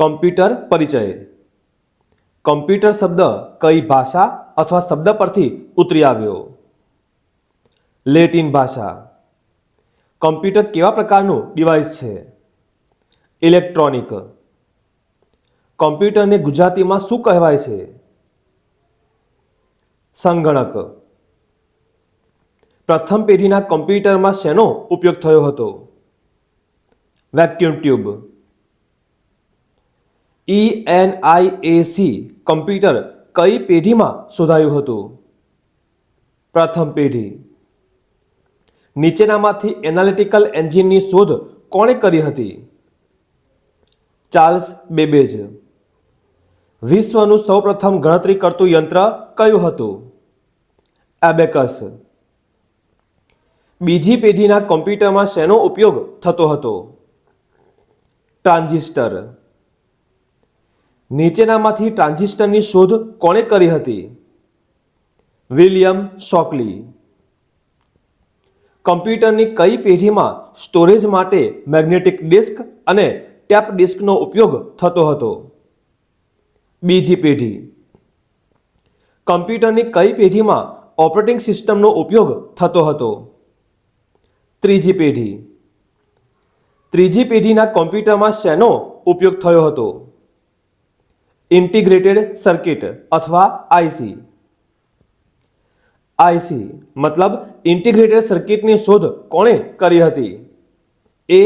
Computer પરિચય. Computer શબ્દ કઈ ભાષા અથવા શબ્દ પરથી ઉતરી આવ્યો? લેટિન ભાષા. કમ્પ્યુટર કેવા પ્રકારનું ડિવાઇસ છે? ઇલેક્ટ્રોનિક. કમ્પ્યુટરને ગુજરાતીમાં શું કહેવાય છે? સંગણક. પ્રથમ પેઢીના કમ્પ્યુટરમાં શેનો ઉપયોગ થયો હતો? Vacuum tube. ઈએનઆઈએસી કમ્પ્યુટર, કઈ પેઢીમાં શોધાયું હતું? પ્રથમ પેઢી. નીચેનામાંથી એનાલિટિકલ એન્જિનની શોધ કોણે કરી હતી? Charles Babbage. વિશ્વનું સૌપ્રથમ ગણતરી કરતું યંત્ર કયું હતું? એબેકસ. બીજી પેઢીના કમ્પ્યુટરમાં શેનો ઉપયોગ થતો હતો? ટ્રાન્ઝિસ્ટર. નીચેનામાંથી ટ્રાન્ઝિસ્ટરની શોધ કોણે કરી હતી? William Shockley. કમ્પ્યુટરની કઈ પેઢીમાં સ્ટોરેજ માટે મેગ્નેટિક ડિસ્ક અને ટેપ ડિસ્કનો ઉપયોગ થતો હતો? બીજી પેઢી. કમ્પ્યુટરની કઈ પેઢીમાં ઓપરેટિંગ સિસ્ટમનો ઉપયોગ થતો હતો? ત્રીજી પેઢી. ત્રીજી પેઢીના કમ્પ્યુટરમાં શેનો ઉપયોગ થયો હતો? ઇન્ટિગ્રેટેડ સર્કિટ અથવા આઈસી આઈસી મતલબ ઇન્ટિગ્રેટેડ સર્કિટની શોધ કોણે કરી હતી? એ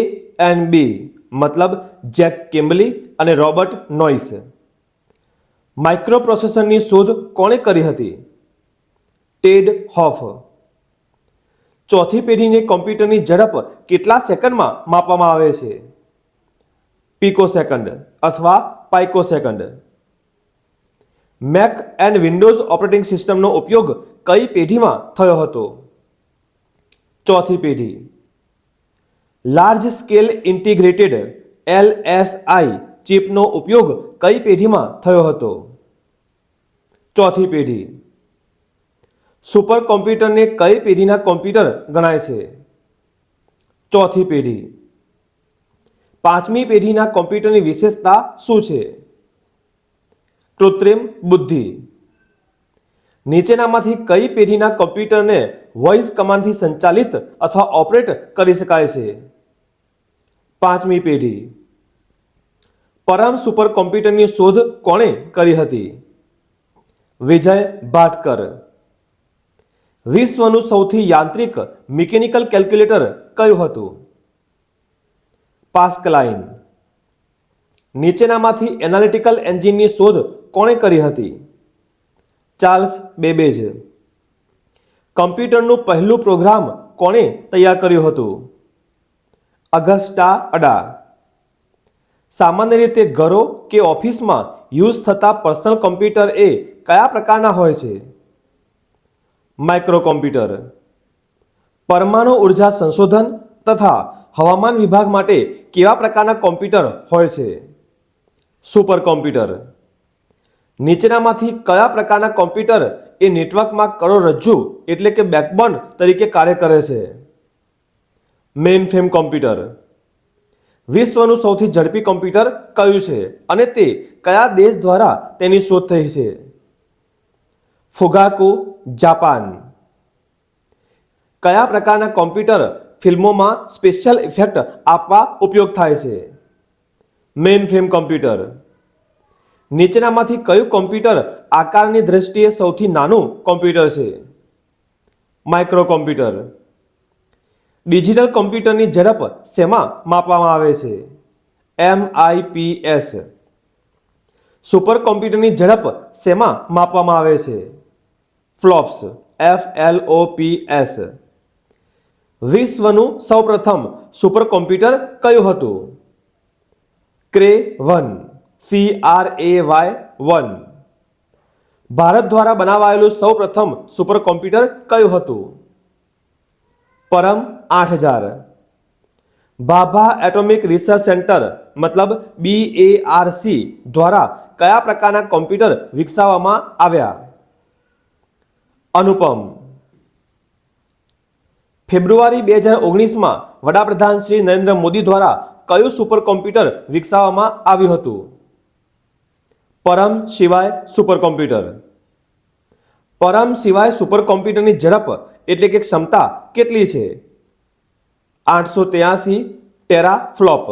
એન બી મતલબ જેક કેમ્બલી અને રોબર્ટ નોઇસ. માઇક્રોપ્રોસેસરની શોધ કોણે કરી હતી? Ted Hoff. ચોથી પેઢીની કોમ્પ્યુટરની ઝડપ કેટલા સેકન્ડમાં માપવામાં આવે છે? પીકો સેકન્ડ અથવા pico second Mac and Windows operating સિસ્ટમનો ઉપયોગ કઈ પેઢીમાં થયો હતો? ચોથી પેઢી. લાર્જ સ્કેલ ઇન્ટિગ્રેટેડ એલએસઆઈ ચિપનો ઉપયોગ કઈ પેઢીમાં થયો હતો? ચોથી પેઢી. સુપર કોમ્પ્યુટરને કઈ પેઢીના કોમ્પ્યુટર ગણાય છે? ચોથી પેઢી. પાંચમી પેઢીના કોમ્પ્યુટરની વિશેષતા શું છે? કૃત્રિમ બુદ્ધિ. નીચેનામાંથી કઈ પેઢીના કમ્પ્યુટરને વોઇસ કમાન્ડથી સંચાલિત અથવા ઓપરેટ કરી શકાય છે? પાંચમી પેઢી. પરમ સુપર કોમ્પ્યુટરની શોધ કોણે કરી હતી? વિજય ભાટકર. વિશ્વનું સૌથી યાંત્રિક મિકેનિકલ કેલ્ક્યુલેટર કયું હતું? પાસ્કલાઇન. નીચેનામાંથી એનાલિટિકલ એન્જિનની શોધ કોણે કરી હતી? Charles Babbage. કમ્પ્યુટરનું પહેલું પ્રોગ્રામ કોણે તૈયાર કર્યું હતું? Augusta Ada. સામાન્ય રીતે ઘરો કે ઓફિસમાં યુઝ થતા પર્સનલ કમ્પ્યુટર એ કયા પ્રકારના હોય છે? માઇક્રો કોમ્પ્યુટર પરમાણુ ઊર્જા સંશોધન તથા હવામાન વિભાગ માટે કેવા પ્રકારના કોમ્પ્યુટર હોય છે? Super computer. નીચેનામાંથી કયા પ્રકારના કોમ્પ્યુટર એ નેટવર્કમાં કરોડરજ્જુ એટલે કે બેકબોન તરીકે કાર્ય કરે છે? Mainframe computer. વિશ્વનું સૌથી ઝડપી કોમ્પ્યુટર કયું છે અને તે કયા દેશ દ્વારા તેની શોધ થઈ છે? Fugaku, Japan. કયા પ્રકારના કોમ્પ્યુટર ફિલ્મોમાં સ્પેશિયલ ઇફેક્ટ આપવા ઉપયોગ થાય છે? Mainframe computer. નીચેનામાંથી કયું કોમ્પ્યુટર આકારની દ્રષ્ટિએ સૌથી નાનું કોમ્પ્યુટર છે? માઇક્રો કોમ્પ્યુટર ડિજિટલ કોમ્પ્યુટરની ઝડપ શેમાં માપવામાં આવે છે? એમઆઈપીએસ સુપર કોમ્પ્યુટરની ઝડપ શેમાં માપવામાં આવે છે? FLOPS. F L O P S. વિશ્વનું સૌપ્રથમ સુપર કોમ્પ્યુટર કયું હતું? Cray one. C R A Y one Bharat દ્વારા બનાવાયેલું સૌપ્રથમ સુપર કોમ્પ્યુટર કયું હતું? પરમ આઠ હજાર. ભાભા એટોમિક રિસર્ચ સેન્ટર, મતલબ બીએઆરસી દ્વારા કયા પ્રકારના કોમ્પ્યુટર વિકસાવવામાં આવ્યા? અનુપમ. ફેબ્રુઆરી બે હજાર ઓગણીસમાં વડાપ્રધાન શ્રી નરેન્દ્ર મોદી દ્વારા કયું સુપર કોમ્પ્યુટર વિકસાવવામાં આવ્યું હતું? પરમ સિવાય સુપર કોમ્પ્યુટર પરમ સિવાય સુપર કોમ્પ્યુટરની ઝડપ એટલે કે ક્ષમતા કેટલી છે? આઠસો ત્યાસી ટેરા ફ્લોપ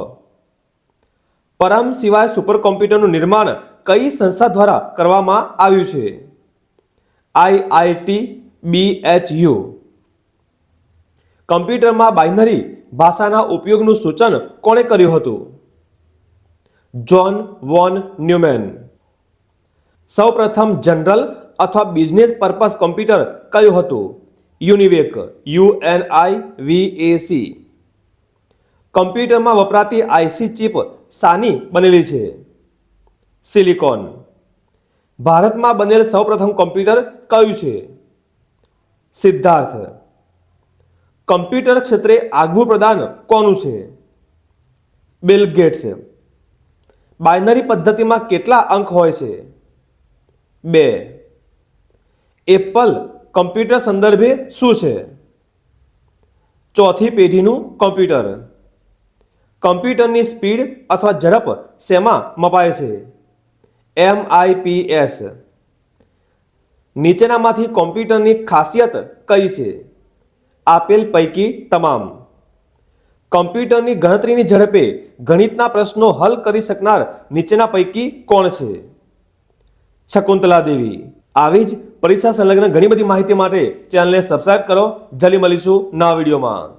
પરમ સિવાય સુપર કોમ્પ્યુટરનું નિર્માણ કઈ સંસ્થા દ્વારા કરવામાં આવ્યું છે? IIT, BHU. કમ્પ્યુટરમાં બાઇનરી ભાષાના ઉપયોગનું સૂચન કોણે કર્યું હતું? John von Neumann. સૌપ્રથમ જનરલ અથવા બિઝનેસ પર્પઝ કોમ્પ્યુટર કયું હતું? યુનિવેક યુએનઆઈ વીએસી કમ્પ્યુટરમાં વપરાતી આઈસી ચિપ સાની બનેલી છે. સિલિકોન. ભારતમાં બનેલ સૌપ્રથમ કોમ્પ્યુટર કયું છે? સિદ્ધાર્થ. કમ્પ્યુટર ક્ષેત્રે આગવું પ્રદાન કોનું છે? Bill gates. બાઇનરી પદ્ધતિમાં કેટલા અંક હોય છે? બે. એપલ કમ્પ્યુટર સંદર્ભે શું છે? ચોથી પેઢીનું કોમ્પ્યુટર કમ્પ્યુટરની સ્પીડ અથવા ઝડપ શેમાં મપાય છે? એમઆઈપીએસ નીચેનામાંથી કોમ્પ્યુટરની ખાસિયત કઈ છે? આપેલ પૈકી તમામ. કમ્પ્યુટરની ગણતરીની ઝડપે ગણિતના પ્રશ્નો હલ કરી શકનાર નીચેના પૈકી કોણ છે? શકુંતલા દેવી. આવી જ પરીક્ષા સંલગ્ન ઘણી બધી માહિતી માટે ચેનલને સબસ્ક્રાઇબ કરો. જલ્દી મળીશું નવા વિડીયોમાં.